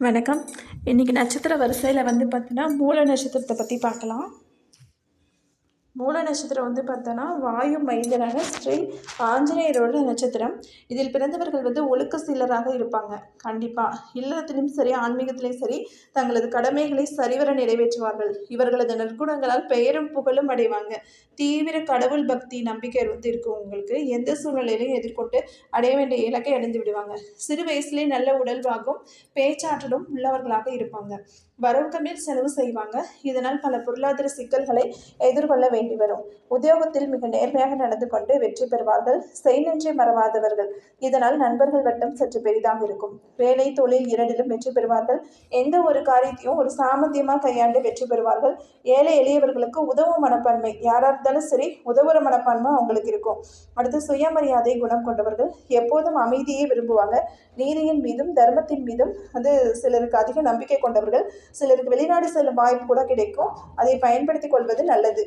வணக்கம். இன்றைக்கி நட்சத்திர வரிசையில் வந்து பார்த்தீங்கன்னா மூல நட்சத்திரத்தை பற்றி பார்க்கலாம். மூல நட்சத்திரம் வந்து பார்த்தோன்னா வாயு மைந்தனான ஸ்ரீ ஆஞ்சநேயரோட நட்சத்திரம். இதில் பிறந்தவர்கள் வந்து ஒழுக்க சீலராக இருப்பாங்க. கண்டிப்பாக இல்லத்திலும் சரி ஆன்மீகத்திலையும் சரி தங்களது கடமைகளை சரிவர நிறைவேற்றுவார்கள். இவர்களது நற்குணங்களால் பெயரும் புகழும் அடைவாங்க. தீவிர கடவுள் பக்தி நம்பிக்கை வந்து இருக்கும். உங்களுக்கு எந்த சூழ்நிலையிலையும் எதிர்கொண்டு அடைய வேண்டிய இலக்கை அடைந்து விடுவாங்க. சிறு வயசுலேயே நல்ல உடல்வாகும் பேச்சாற்றலும் உள்ளவர்களாக இருப்பாங்க. வரவுக்கு மேல் செலவு செய்வாங்க. இதனால் பல பொருளாதார சிக்கல்களை எதிர்கொள்ள வேண்டி வரும். உத்தியோகத்தில் மிக நேர்மையாக நடந்து கொண்டு வெற்றி பெறுவார்கள். செய்நன்றி மறவாதவர்கள். இதனால் நண்பர்கள் வட்டம் சற்று பெரிதாக இருக்கும். வேலை தொழில் இரண்டிலும் வெற்றி பெறுவார்கள். எந்த ஒரு காரியத்தையும் ஒரு சாமர்த்தியமாக கையாண்டு வெற்றி பெறுவார்கள். ஏழை எளியவர்களுக்கு உதவும் மனப்பான்மை. யாராக இருந்தாலும் சரி உதவுற மனப்பான்மை அவங்களுக்கு இருக்கும். அடுத்து சுயமரியாதை குணம் கொண்டவர்கள். எப்போதும் அமைதியை விரும்புவாங்க. நீதியின் மீதும் தர்மத்தின் மீதும் வந்து சிலருக்கு அதிக நம்பிக்கை கொண்டவர்கள். சிலருக்கு வெளிநாடு செல்லும் வாய்ப்பு கூட கிடைக்கும். அதை பயன்படுத்திக் கொள்வது நல்லது.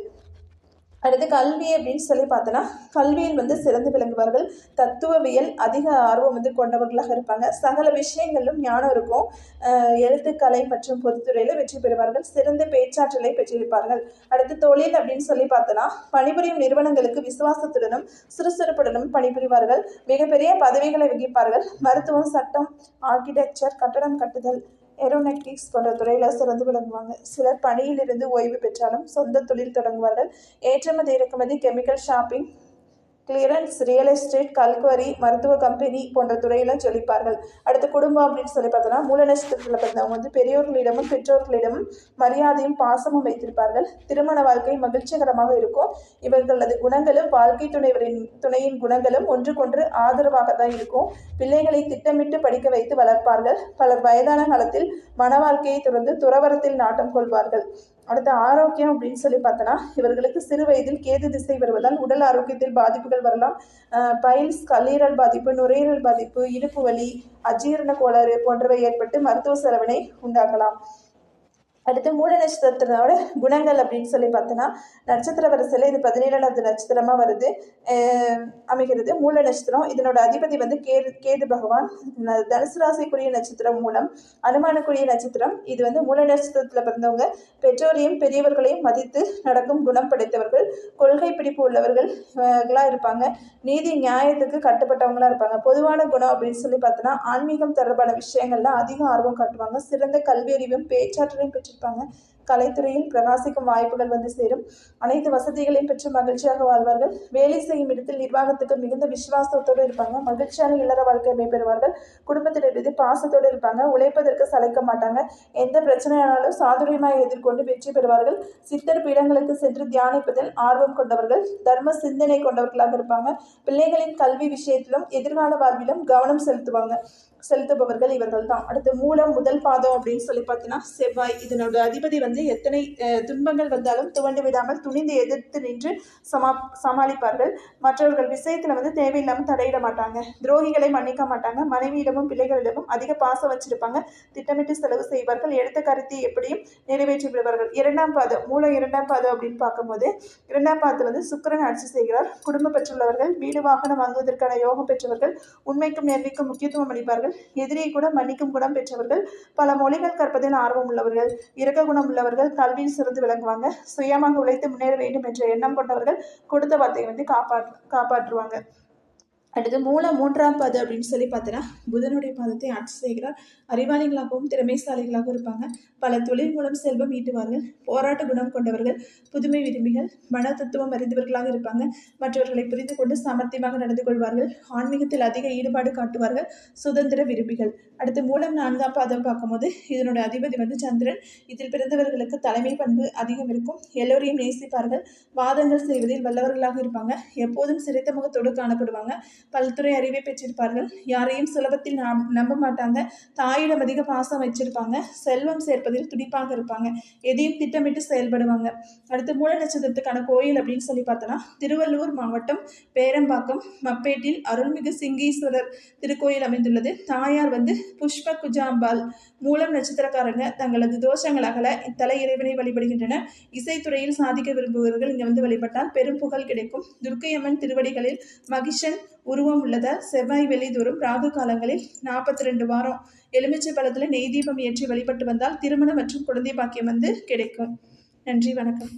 அடுத்து கல்வி அப்படின்னு சொல்லி பார்த்தோன்னா கல்வியில் வந்து சிறந்து விளங்குவார்கள் தத்துவவியல் அதிக ஆர்வம் வந்து கொண்டவர்களாக இருப்பாங்க. சகல விஷயங்களிலும் ஞானம் இருக்கும். எழுத்துக்கலை மற்றும் பொதுத்துறையில் வெற்றி பெறுவார்கள். சிறந்த பேச்சாற்றலை பெற்றிருப்பார்கள். அடுத்து தொழில் அப்படின்னு சொல்லி பார்த்தோன்னா பணிபுரியும் நிறுவனங்களுக்கு விசுவாசத்துடனும் சுறுசுறுப்புடனும் பணிபுரிவார்கள். மிகப்பெரிய பதவிகளை வகிப்பார்கள். மருத்துவம் சட்டம் ஆர்கிடெக்சர் கட்டடம் கட்டுதல் ஏரோனெட்டிக்ஸ் போன்ற துறையில் சிறந்து விளங்குவாங்க. சிலர் பணியிலிருந்து ஓய்வு பெற்றாலும் சொந்த தொழில் தொடங்குவார்கள். ஏற்றுமதி இறக்குமதி chemical shopping clearance real estate கல்குவரி மருத்துவ கம்பெனி போன்ற துறையெல்லாம் சொல்லிப்பார்கள். அடுத்து குடும்பம் அப்படின்னு சொல்லி பார்த்தோன்னா மூல நட்சத்திரத்தில் பிறந்தவங்க வந்து பெரியோர்களிடமும் பெற்றோர்களிடமும் மரியாதையும் பாசமும் வைத்திருப்பார்கள். திருமண வாழ்க்கை மகிழ்ச்சிகரமாக இருக்கும். இவர்களது குணங்களும் வாழ்க்கை துணைவரின் துணையின் குணங்களும் ஒன்றுக்கொன்று ஆதரவாக தான் இருக்கும். பிள்ளைகளை திட்டமிட்டு படிக்க வைத்து வளர்ப்பார்கள். பலர் வயதான காலத்தில் மன வாழ்க்கையை தொடர்ந்து துறவரத்தில் நாட்டம் கொள்வார்கள். அடுத்து ஆரோக்கியம் அப்படின்னு சொல்லி பார்த்தோன்னா இவர்களுக்கு சிறு வயதில் கேது திசை வருவதால் உடல் ஆரோக்கியத்தில் பாதிப்புகள் வரலாம். பைல்ஸ் கல்லீரல் பாதிப்பு நுரையீரல் பாதிப்பு இடுப்பு வலி அஜீரண கோளாறு போன்றவை ஏற்பட்டு மருத்துவ செலவினை உண்டாக்கலாம். அடுத்து மூல நட்சத்திரத்தினோட குணங்கள் அப்படின்னு சொல்லி பார்த்தோன்னா நட்சத்திர வரிசையில் இது பதினேழாவது நட்சத்திரமாக வருது. அமைகிறது. மூல நட்சத்திரம். இதனோட அதிபதி வந்து கேது கேது பகவான். தனுசு ராசிக்குரிய நட்சத்திரம் மூலம் அனுமானக்குரிய நட்சத்திரம். இது வந்து மூல நட்சத்திரத்தில் பிறந்தவங்க. பெற்றோரையும் பெரியவர்களையும் மதித்து நடக்கும் குணம் படைத்தவர்கள். கொள்கை பிடிப்பு உள்ளவர்கள்லாம் இருப்பாங்க. நீதி நியாயத்துக்கு கட்டுப்பட்டவங்களாம் இருப்பாங்க. பொதுவான குணம் அப்படின்னு சொல்லி பார்த்தோன்னா ஆன்மீகம் தொடர்பான விஷயங்கள்லாம் அதிக ஆர்வம் காட்டுவாங்க. சிறந்த கல்வியறிவும் பேச்சாற்றலையும் பெற்றிருப்பாங்க கலைத்துறையில் பிரகாசிக்கும் வாய்ப்புகள் வந்து சேரும். அனைத்து வசதிகளையும் பெற்று மகிழ்ச்சியாக வாழ்வார்கள். வேலை செய்யும் இடத்தில் நிர்வாகத்துக்கு மிகுந்த விசுவாசத்தோடு இருப்பாங்க. மகிழ்ச்சியான இல்லற வாழ்க்கை மேம்பெறுவார்கள் குடும்பத்தினர் மீது பாசத்தோடு இருப்பாங்க. உழைப்பதற்கு சளைக்க மாட்டாங்க. எந்த பிரச்சனையானாலும் சாதுரியமாக எதிர்கொண்டு வெற்றி பெறுவார்கள். சித்தர் பீடங்களுக்கு சென்று தியானிப்பதில் ஆர்வம் கொண்டவர்கள் தர்ம சிந்தனை கொண்டவர்களாக இருப்பாங்க. பிள்ளைகளின் கல்வி விஷயத்திலும் எதிர்கால வாழ்விலும் கவனம் செலுத்துவாங்க. செலுத்துபவர்கள் இவர்கள் தான் அடுத்து மூலம் முதல் பாதம் அப்படின்னு சொல்லி பார்த்தீங்கன்னா செவ்வாய். இதனோட அதிபதி வந்து எத்தனை துன்பங்கள் வந்தாலும் துவண்டு விடாமல் துணிந்து எதிர்த்து நின்று சமா சமாளிப்பார்கள். மற்றவர்கள் விஷயத்தில் வந்து தேவையில்லாமல் தடையிட மாட்டாங்க. துரோகிகளை மன்னிக்க மாட்டாங்க. மனைவியிடமும் பிள்ளைகளிடமும் அதிக பாசம் வச்சிருப்பாங்க. திட்டமிட்டு செலவு செய்வார்கள். எடுத்த கருத்தை எப்படியும் நிறைவேற்றி விடுவார்கள் இரண்டாம் பாதம் மூல இரண்டாம் பாதம் அப்படின்னு பார்க்கும்போது இரண்டாம் பாதம் வந்து சுக்கிரன் ஆட்சி செய்கிறார். குடும்பம் பெற்றுள்ளவர்கள் வீடு வாகனம் வாங்குவதற்கான யோகம் பெற்றவர்கள் உண்மைக்கும் நேர்மைக்கும் முக்கியத்துவம் அளிப்பார்கள். எதிரியை கூட மன்னிக்கும் குணம் பெற்றவர்கள். பல மொழிகள் கற்பதில் ஆர்வம் உள்ளவர்கள். இறக்க குணம் உள்ளவர்கள். கல்வியில் சிறந்து விளங்குவாங்க. சுயமாக உழைத்து முன்னேற வேண்டும் என்ற எண்ணம் கொண்டவர்கள் கொடுத்த வார்த்தையை வந்து காப்பாற்று காப்பாற்றுவாங்க. அடுத்து மூலம் மூன்றாம் பாதம் அப்படின்னு சொல்லி பார்த்தோன்னா புதனுடைய பாதத்தை ஆட்சி செய்கிறார். அறிவாளிகளாகவும் திறமைசாலிகளாகவும் இருப்பாங்க. பல தொழில் மூலம் செல்வம் ஈட்டுவார்கள். போராட்ட குணம் கொண்டவர்கள் புதுமை விரும்பிகள் மன தத்துவம் அறிந்தவர்களாக இருப்பாங்க. மற்றவர்களை புரிந்து கொண்டு சாமர்த்தியமாக நடந்து கொள்வார்கள். ஆன்மீகத்தில் அதிக ஈடுபாடு காட்டுவார்கள். சுதந்திர விரும்பிகள். அடுத்து மூலம் நான்காம் பாதம் பார்க்கும்போது இதனுடைய அதிபதி வந்து சந்திரன். இதில் பிறந்தவர்களுக்கு தலைமை பண்பு அதிகம் இருக்கும். எல்லோரையும் நேசிப்பார்கள். வாதங்கள் செய்வதில் வல்லவர்களாக இருப்பாங்க. எப்போதும் சிரித்த முகத்தோடு காணப்படுவாங்க. பல்துறை அறிவை பெற்றிருப்பார்கள். யாரையும் சுலபத்தில் நம்ப மாட்டாங்க. தாயிடம் அதிக பாசம் வச்சிருப்பாங்க செல்வம் சேர்ப்பதில் துடிப்பாக இருப்பாங்க. எதையும் திட்டமிட்டு செயல்படுவாங்க. அடுத்து மூல நட்சத்திரத்துக்கான கோயில் அப்படின்னு சொல்லி பார்த்தோன்னா திருவள்ளூர் மாவட்டம் பேரம்பாக்கம் மப்பேட்டில் அருள்மிகு சிங்கீஸ்வரர் திருக்கோயில் அமைந்துள்ளது. தாயார் வந்து புஷ்ப குஜாம்பால் மூலம் நட்சத்திரக்காரங்க. தங்களது தோஷங்கள் அகல இத்தல இறைவனை வழிபடுகின்றனர் இசைத்துறையில் சாதிக்க விரும்புபவர்கள் இங்கே வந்து வழிபட்டால் பெரும் புகழ் கிடைக்கும். துர்க்கையம்மன் திருவடிகளில் மகிஷன் உருவம் உள்ளதா? செவ்வாய் வெளி தூரம் ராகு காலங்களில் நாற்பத்தி ரெண்டு வாரம். எலுமிச்சை பழத்தில் நெய் தீபம் ஏற்றி வழிபட்டு வந்தால் திருமணம் மற்றும் குழந்தை பாக்கியம் வந்து கிடைக்கும். நன்றி வணக்கம்.